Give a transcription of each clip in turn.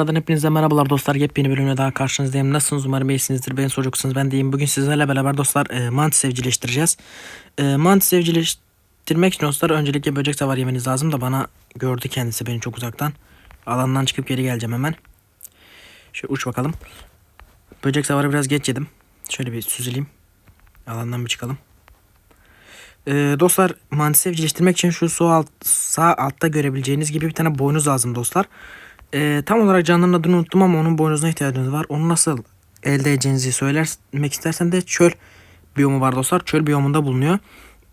Tekrardan hepinize merhabalar dostlar. Yepyeni bölümle daha karşınızdayım. Nasılsınız? Umarım iyisinizdir. Ben çocuksunuz. Ben deyim. Bugün sizlerle beraber dostlar e, mantis evcilleştireceğiz. E, mantis evcilleştirmek için dostlar öncelikle böcek savar yemeniz lazım da bana gördü kendisi beni çok uzaktan. Alandan çıkıp geri geleceğim hemen. Şöyle uç bakalım. Böcek savarı biraz geç yedim. Şöyle bir süzüleyim. Alandan bir çıkalım. E, dostlar mantis evcilleştirmek için şu su alt, sağ altta görebileceğiniz gibi bir tane boynuz lazım dostlar. Ee, tam olarak canlının adını unuttum ama onun boynuzuna ihtiyacınız var. Onu nasıl elde edeceğinizi söylemek istersen de çöl biyomu var dostlar. Çöl biyomunda bulunuyor.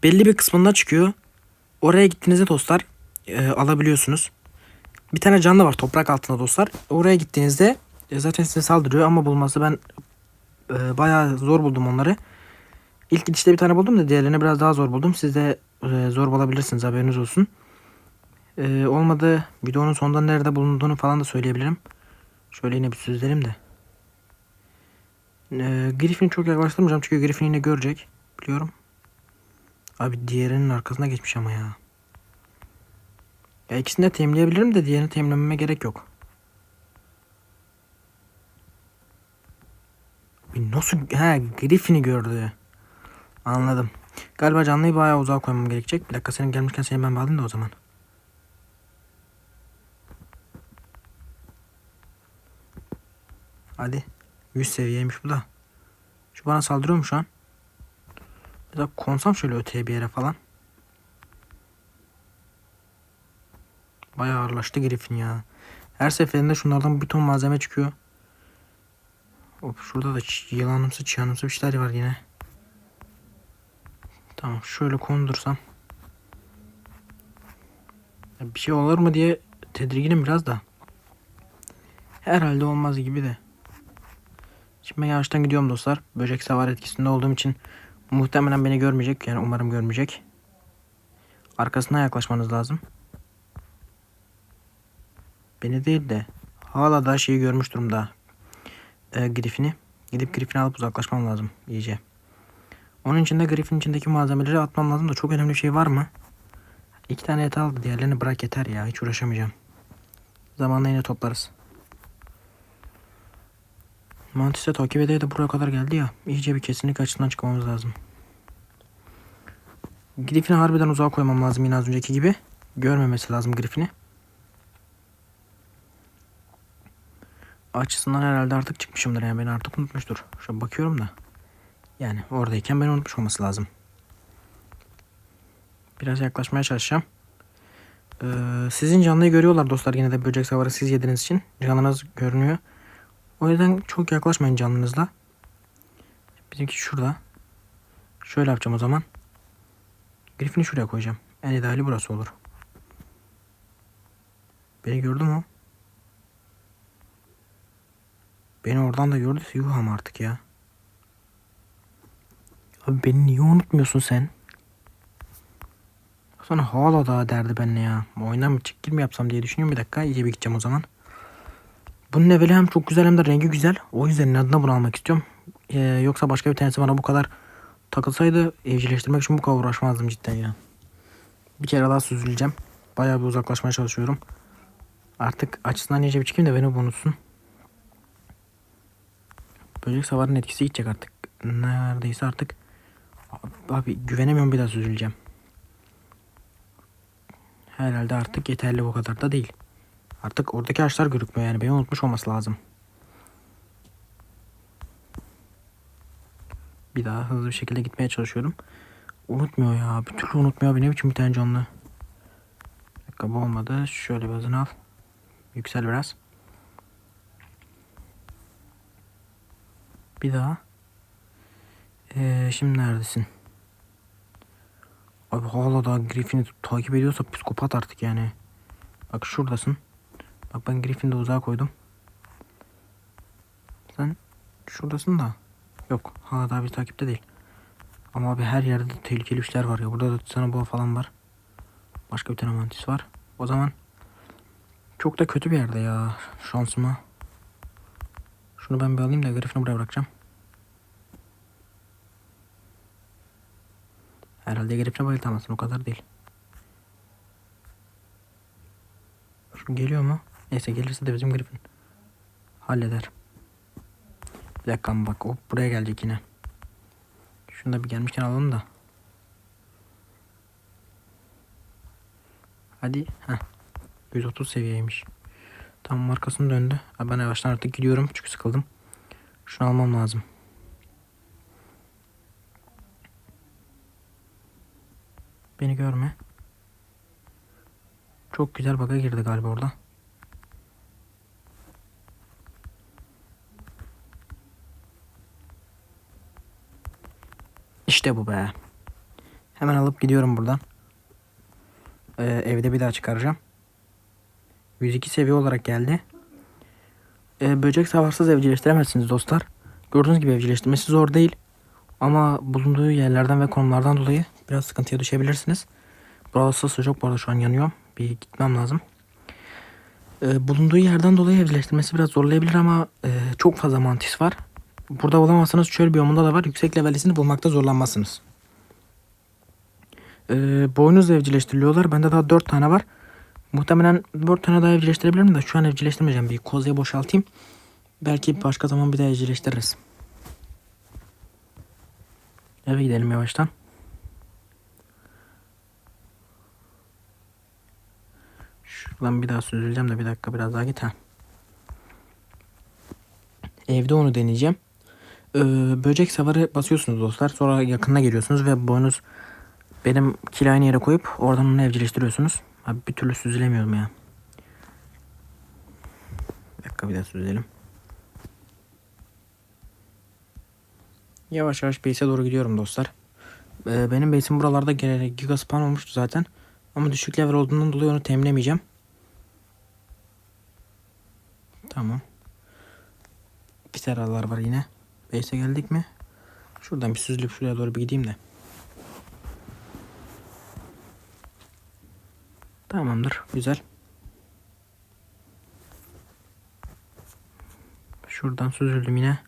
Belli bir kısmında çıkıyor. Oraya gittiğinizde dostlar e, alabiliyorsunuz. Bir tane canlı var toprak altında dostlar. Oraya gittiğinizde e, zaten size saldırıyor ama bulması ben e, bayağı zor buldum onları. İlk gidişte bir tane buldum da diğerlerini biraz daha zor buldum. Siz de e, zor bulabilirsiniz haberiniz olsun. Ee, olmadı videonun sonunda nerede bulunduğunu falan da söyleyebilirim. Şöyle yine bir süzlerim de. Ee, Griffin'i çok yaklaştırmayacağım çünkü Griffin yine görecek. Biliyorum. Abi diğerinin arkasına geçmiş ama ya. Ya ikisini de temleyebilirim de diğerini temlememe gerek yok. Nasıl? He Griffin'i gördü. Anladım. Galiba canlıyı bayağı uzağa koymam gerekecek. Bir dakika senin gelmişken seni ben bağlayayım da o zaman. Hadi. 100 seviyeymiş bu da. Şu bana saldırıyor mu şu an? Da konsam şöyle öteye bir yere falan. Bayağı ağırlaştı Griffin ya. Her seferinde şunlardan bir ton malzeme çıkıyor. Hop şurada da yılanımsı çıyanımsı bir şeyler var yine. Tamam şöyle kondursam. Bir şey olur mu diye tedirginim biraz da. Herhalde olmaz gibi de. Şimdi ben yavaştan gidiyorum dostlar. Böcek savar etkisinde olduğum için muhtemelen beni görmeyecek. Yani umarım görmeyecek. Arkasına yaklaşmanız lazım. Beni değil de hala da şeyi görmüş durumda. Ee, Griffin'i. Gidip Griffin'i alıp uzaklaşmam lazım iyice. Onun için de Griffin içindeki malzemeleri atmam lazım da çok önemli bir şey var mı? İki tane et aldı. Diğerlerini bırak yeter ya. Hiç uğraşamayacağım. Zamanla yine toplarız. Mantis'e takip edeye de buraya kadar geldi ya. İyice bir kesinlik açısından çıkmamız lazım. Griffin'i harbiden uzağa koymam lazım yine az önceki gibi. Görmemesi lazım Griffin'i. Açısından herhalde artık çıkmışımdır yani beni artık unutmuştur. Şöyle bakıyorum da. Yani oradayken beni unutmuş olması lazım. Biraz yaklaşmaya çalışacağım. Ee, sizin canlıyı görüyorlar dostlar yine de böcek savarı siz yediğiniz için. Canınız görünüyor. O yüzden çok yaklaşmayın canınızla. Bizimki şurada. Şöyle yapacağım o zaman. Griffin'i şuraya koyacağım. En ideali burası olur. Beni gördü mü? Beni oradan da gördüyse yuh ama artık ya. Abi beni niye unutmuyorsun sen? Sonra hala daha derdi benimle ya. Oyundan mı çık mi yapsam diye düşünüyorum bir dakika. İyice bir gideceğim o zaman. Bunun leveli hem çok güzel hem de rengi güzel. O yüzden adına bunu almak istiyorum. Ee, yoksa başka bir tanesi bana bu kadar takılsaydı evcilleştirmek için bu kadar uğraşmazdım cidden ya. Bir kere daha süzüleceğim. Bayağı bir uzaklaşmaya çalışıyorum. Artık açısından iyice bir çıkayım da beni unutsun. Böcek savarın etkisi gidecek artık. Neredeyse artık. Abi güvenemiyorum bir daha süzüleceğim. Herhalde artık yeterli bu kadar da değil. Artık oradaki ağaçlar görükmüyor yani beni unutmuş olması lazım. Bir daha hızlı bir şekilde gitmeye çalışıyorum. Unutmuyor ya. Bir türlü unutmuyor. Abi ne biçim bir tane canlı. Bir olmadı. Şöyle bir hızını al. Yüksel biraz. Bir daha. Ee, şimdi neredesin? Abi hala daha Griffin'i takip ediyorsa psikopat artık yani. Bak şuradasın. Bak ben Griffin'i de uzağa koydum. Sen şuradasın da. Yok hala daha bir takipte değil. Ama abi her yerde de tehlikeli işler var ya. Burada da sana boğa falan var. Başka bir tane mantis var. O zaman çok da kötü bir yerde ya şansıma. Şunu ben bir alayım da Griffin'i buraya bırakacağım. Herhalde Griffin'e bayıltamazsın o kadar değil. Şu geliyor mu? Neyse gelirse de bizim Griffin. Halleder. Bir dakika bak o buraya gelecek yine. Şunu da bir gelmişken alalım da. Hadi. Heh. 130 seviyeymiş. Tam markasını döndü. Ben yavaştan artık gidiyorum çünkü sıkıldım. Şunu almam lazım. Beni görme. Çok güzel bug'a girdi galiba orada. İşte bu be. Hemen alıp gidiyorum buradan. Ee, evde bir daha çıkaracağım. 102 seviye olarak geldi. Ee, böcek savarsız evcilleştiremezsiniz dostlar. Gördüğünüz gibi evcilleştirmesi zor değil. Ama bulunduğu yerlerden ve konumlardan dolayı biraz sıkıntıya düşebilirsiniz. Burası sıcak bu arada şu an yanıyor. Bir gitmem lazım. Ee, bulunduğu yerden dolayı evcilleştirmesi biraz zorlayabilir ama e, çok fazla mantis var. Burada bulamazsanız çöl biyomunda da var. Yüksek levelisini bulmakta zorlanmazsınız. Ee, boynuz evcilleştiriliyorlar. Bende daha 4 tane var. Muhtemelen 4 tane daha evcilleştirebilirim de şu an evcilleştirmeyeceğim. Bir kozaya boşaltayım. Belki başka zaman bir daha evcilleştiririz. Eve gidelim yavaştan. Şuradan bir daha süzüleceğim de bir dakika biraz daha git ha. Evde onu deneyeceğim. Ee, böcek savarı basıyorsunuz dostlar. Sonra yakınına geliyorsunuz ve boynuz benim kili aynı yere koyup oradan onu evcilleştiriyorsunuz. Abi bir türlü süzülemiyorum ya. Bir dakika bir daha süzelim. Yavaş yavaş base'e doğru gidiyorum dostlar. Ee, benim base'im buralarda giga spawn olmuştu zaten. Ama düşük level olduğundan dolayı onu temlemeyeceğim. Tamam. Piteralar var yine. Base'e geldik mi? Şuradan bir süzülüp şuraya doğru bir gideyim de. Tamamdır. Güzel. Şuradan süzüldüm yine.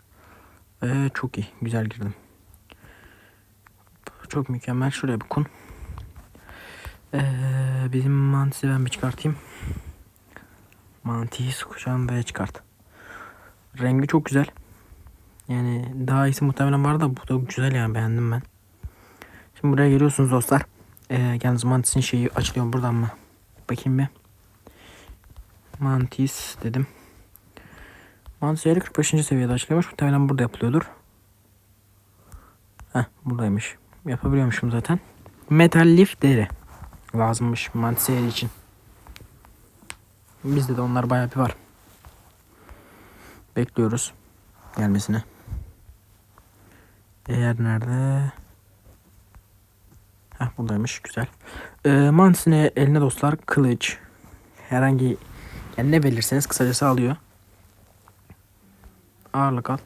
Ee, çok iyi. Güzel girdim. Çok mükemmel. Şuraya bir kun. Ee, bizim mantisi ben bir çıkartayım. Mantiyi sıkacağım ve çıkart. Rengi çok güzel. Yani daha iyisi muhtemelen var da bu da güzel yani beğendim ben. Şimdi buraya geliyorsunuz dostlar. Ee, yalnız mantisin şeyi açılıyor buradan mı? Bakayım bir. Mantis dedim. Mantis yeri 45. seviyede açılıyormuş. Muhtemelen burada yapılıyordur. Heh buradaymış. Yapabiliyormuşum zaten. Metal lif deri. Lazımmış mantis için. Bizde de onlar bayağı bir var. Bekliyoruz gelmesini. Eğer nerede? Heh buradaymış güzel. Ee, mantisine eline dostlar kılıç. Herhangi yani ne verirseniz kısacası alıyor. Ağırlık al.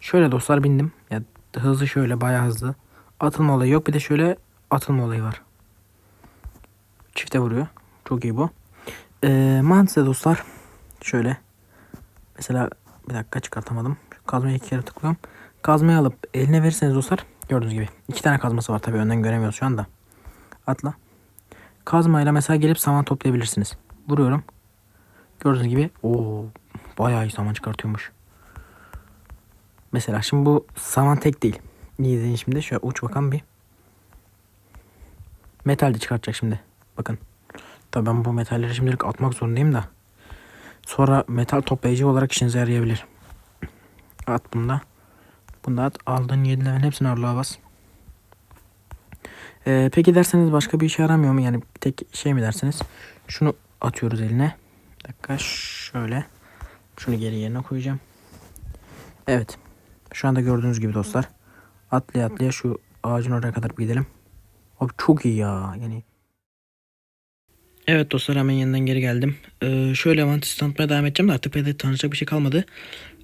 Şöyle dostlar bindim. Ya hızlı şöyle bayağı hızlı. Atılma olayı yok. Bir de şöyle atılma olayı var. Çifte vuruyor. Çok iyi bu. Ee, Mantis'e dostlar şöyle mesela bir dakika çıkartamadım. Şu kazmayı iki kere tıklıyorum. Kazmayı alıp eline verirseniz dostlar gördüğünüz gibi iki tane kazması var tabii önden göremiyoruz şu anda. Atla. Kazmayla mesela gelip saman toplayabilirsiniz. Vuruyorum. Gördüğünüz gibi o bayağı iyi saman çıkartıyormuş. Mesela şimdi bu saman tek değil. İyi izleyin şimdi. Şöyle uç bakalım bir. Metal de çıkartacak şimdi. Bakın. Tabii ben bu metalleri şimdilik atmak zorundayım da. Sonra metal toplayıcı olarak işinize yarayabilir. At bunda. Bunda at. Aldığın 7 levelin hepsini ağırlığa bas. Ee, peki derseniz başka bir işe yaramıyor mu? Yani tek şey mi dersiniz? Şunu atıyoruz eline. Bir dakika şöyle. Şunu geri yerine koyacağım. Evet. Şu anda gördüğünüz gibi dostlar. Atlaya atlaya şu ağacın oraya kadar gidelim. Abi çok iyi ya. Yani Evet dostlar hemen yeniden geri geldim. Ee, şöyle mantis tanıtmaya devam edeceğim de artık pede tanışacak bir şey kalmadı.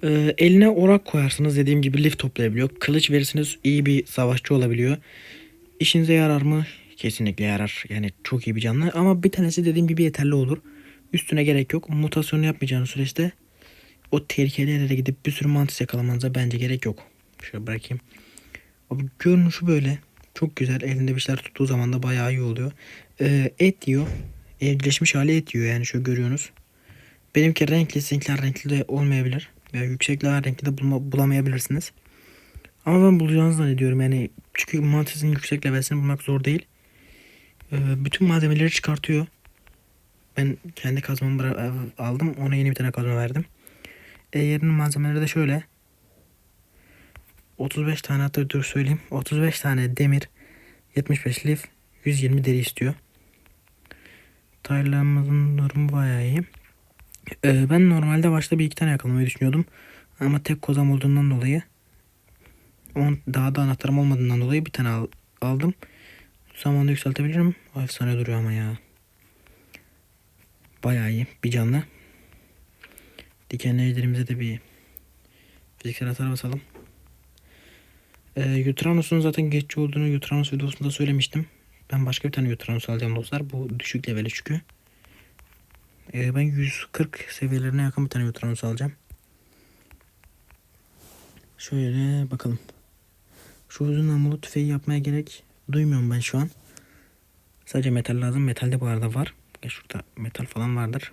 Ee, eline orak koyarsınız dediğim gibi lif toplayabiliyor. Kılıç verirsiniz iyi bir savaşçı olabiliyor. İşinize yarar mı? Kesinlikle yarar. Yani çok iyi bir canlı ama bir tanesi dediğim gibi yeterli olur. Üstüne gerek yok. Mutasyonu yapmayacağınız süreçte o tehlikeli yerlere gidip bir sürü mantis yakalamanıza bence gerek yok. Şöyle bırakayım. Abi görünüşü böyle. Çok güzel. Elinde bir şeyler tuttuğu zaman da bayağı iyi oluyor. Ee, et yiyor. Evcilleşmiş hali et yiyor yani şöyle görüyorsunuz. Benimki renkli, sizinkiler renkli de olmayabilir. Veya yüksek level renkli de bulma, bulamayabilirsiniz. Ama ben bulacağınızı zannediyorum yani. Çünkü mantisin yüksek levelsini bulmak zor değil. Ee, bütün malzemeleri çıkartıyor. Ben kendi kazmamı bıra- aldım. Ona yeni bir tane kazma verdim. E, yerinin malzemeleri de şöyle. 35 tane hatta dur söyleyeyim. 35 tane demir, 75 lif, 120 deri istiyor. Taylarımızın durumu bayağı iyi. Ee, ben normalde başta bir iki tane yakalamayı düşünüyordum. Ama tek kozam olduğundan dolayı on, daha da anahtarım olmadığından dolayı bir tane al- aldım. Zamanla yükseltebilirim. Efsane duruyor ama ya. Bayağı iyi. Bir canlı. Dikenli de bir fiziksel hasar basalım. Ee, Yutranos'un zaten geçici olduğunu Yutranos videosunda söylemiştim. Ben başka bir tane Yutranos alacağım dostlar. Bu düşük leveli çünkü. Ee, ben 140 seviyelerine yakın bir tane Yutranos alacağım. Şöyle bakalım. Şu uzun namlulu tüfeği yapmaya gerek duymuyorum ben şu an. Sadece metal lazım. Metal de bu arada var. Ya şurada metal falan vardır.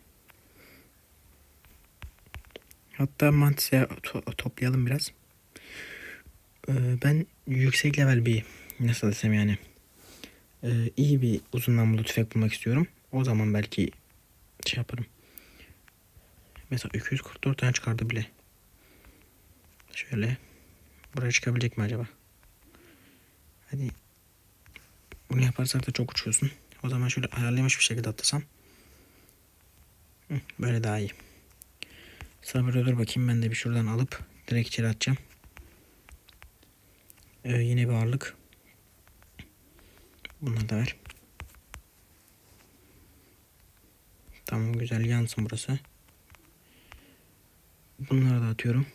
Hatta mantis'e to- toplayalım biraz. Ee, ben yüksek level bir nasıl desem yani ee, iyi bir uzun namlulu tüfek bulmak istiyorum. O zaman belki şey yaparım. Mesela 244 tane çıkardı bile. Şöyle. Buraya çıkabilecek mi acaba? Hadi. Bunu yaparsak da çok uçuyorsun. O zaman şöyle ayarlamış bir şekilde atlasam. Böyle daha iyi. Sabır dur bakayım ben de bir şuradan alıp direkt içeri atacağım. Ee, yine bir ağırlık. Bunları da ver. Tamam güzel yansın burası. Bunları da atıyorum.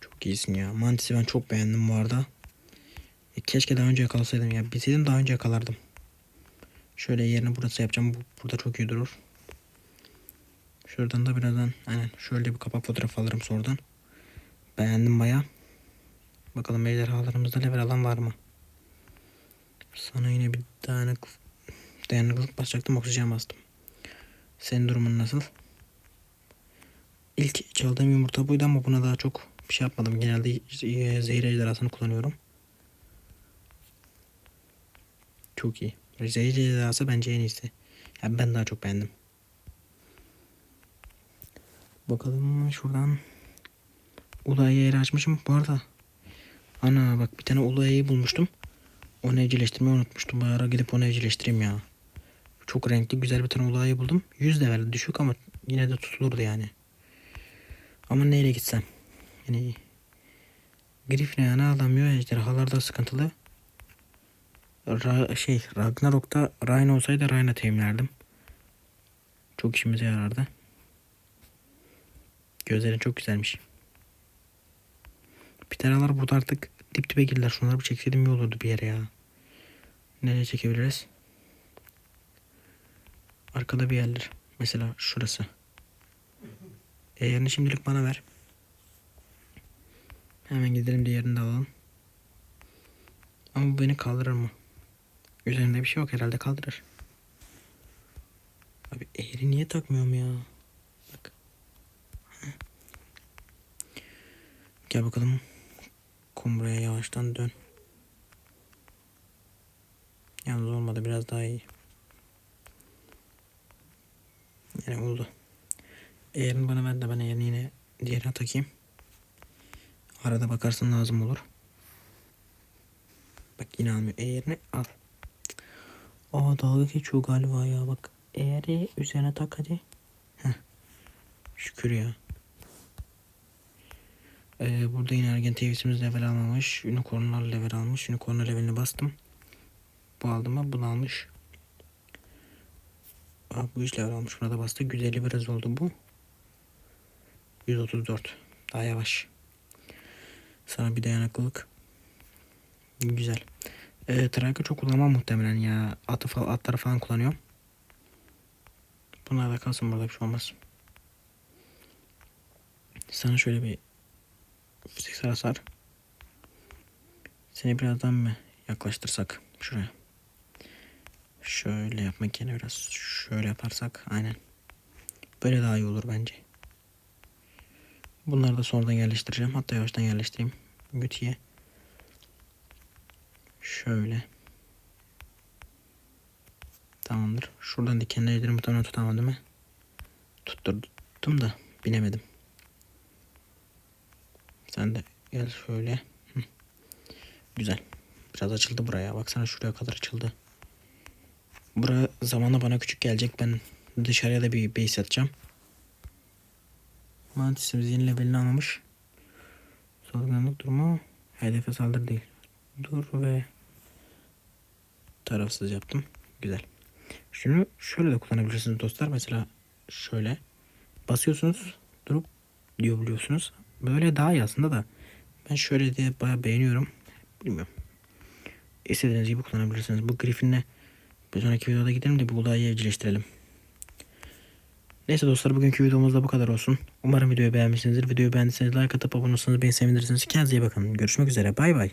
Çok iyisin ya. Mantis'i ben çok beğendim bu arada. E, keşke daha önce yakalasaydım ya. Bilseydim daha önce yakalardım. Şöyle yerini burası yapacağım. Bu, burada çok iyi durur. Şuradan da birazdan aynen şöyle bir kapak fotoğrafı alırım sonradan. Beğendim baya. Bakalım ejderhalarımızda level alan var mı? Sana yine bir dayanık dayanıklılık basacaktım oksijen bastım. Senin durumun nasıl? İlk çaldığım yumurta buydu ama buna daha çok bir şey yapmadım. Genelde e, zehir ejderhasını kullanıyorum. Çok iyi. Zehir ejderhası bence en iyisi. Yani ben daha çok beğendim. Bakalım şuradan. Ulayı yeri açmışım. Bu arada. Ana bak bir tane ulayı bulmuştum. Onu evcilleştirmeyi unutmuştum. Bu ara gidip onu evcilleştireyim ya. Çok renkli güzel bir tane ulayı buldum. 100 level düşük ama yine de tutulurdu yani. Ama neyle gitsem. Yani Grifne yani alamıyor. Ejderhalarda sıkıntılı. Ra şey Ragnarok'ta Rhine olsaydı Rhine'a teamlerdim. Çok işimize yarardı. Gözlerin çok güzelmiş. Piteralar burada artık dip dibe girdiler. Şunları bir çekseydim iyi olurdu bir yere ya. Nereye çekebiliriz? Arkada bir yerler. Mesela şurası. E yerini şimdilik bana ver. Hemen gidelim diğerini de alalım. Ama bu beni kaldırır mı? Üzerinde bir şey yok herhalde kaldırır. Abi eğri niye takmıyorum ya? Bak. Gel bakalım. Kum buraya yavaştan dön. Yalnız olmadı biraz daha iyi. Yani oldu. Eğerini bana ver de ben eğerini yine diğerine takayım. Arada bakarsın lazım olur. Bak yine almıyor. Eğerini al. Aa dalga geçiyor galiba ya bak. Eğeri üzerine tak hadi. Heh. Şükür ya. Ee, burada yine ergen TV'simiz level almamış. Unicornlar level almış. Unicorn levelini bastım. Bu aldı mı? Bunu almış. Aa, bu iş level almış. Buna da bastı. 150 biraz oldu bu. 134. Daha yavaş. Sana bir dayanıklılık. Güzel. Ee, Trank'ı çok kullanmam muhtemelen ya. Atı falan, atları falan kullanıyorum. Bunlar da kalsın burada bir şey olmaz. Sana şöyle bir fiziksel hasar. Seni birazdan mı yaklaştırsak şuraya. Şöyle yapmak yerine biraz şöyle yaparsak aynen. Böyle daha iyi olur bence. Bunları da sonradan yerleştireceğim. Hatta yavaştan yerleştireyim. Gütiye. Şöyle. Tamamdır. Şuradan dikenleri muhtemelen tutamadım mi? Tutturdum da binemedim. Sen de gel şöyle. Güzel. Biraz açıldı buraya. Baksana şuraya kadar açıldı. Bura zamanla bana küçük gelecek. Ben dışarıya da bir base atacağım. Mantisimiz yeni levelini almamış. Salgınlık durumu hedefe saldır değil. Dur ve tarafsız yaptım. Güzel. Şunu şöyle de kullanabilirsiniz dostlar. Mesela şöyle basıyorsunuz durup diyor biliyorsunuz. Böyle daha iyi aslında da ben şöyle diye bayağı beğeniyorum. Bilmiyorum. İstediğiniz gibi kullanabilirsiniz. Bu Griffin'le bir sonraki videoda gidelim de bu olayı evcilleştirelim. Neyse dostlar bugünkü videomuz da bu kadar olsun. Umarım videoyu beğenmişsinizdir. Videoyu beğendiyseniz like atıp abone olursanız beni sevindirirsiniz. Kendinize iyi bakın. Görüşmek üzere. Bay bay.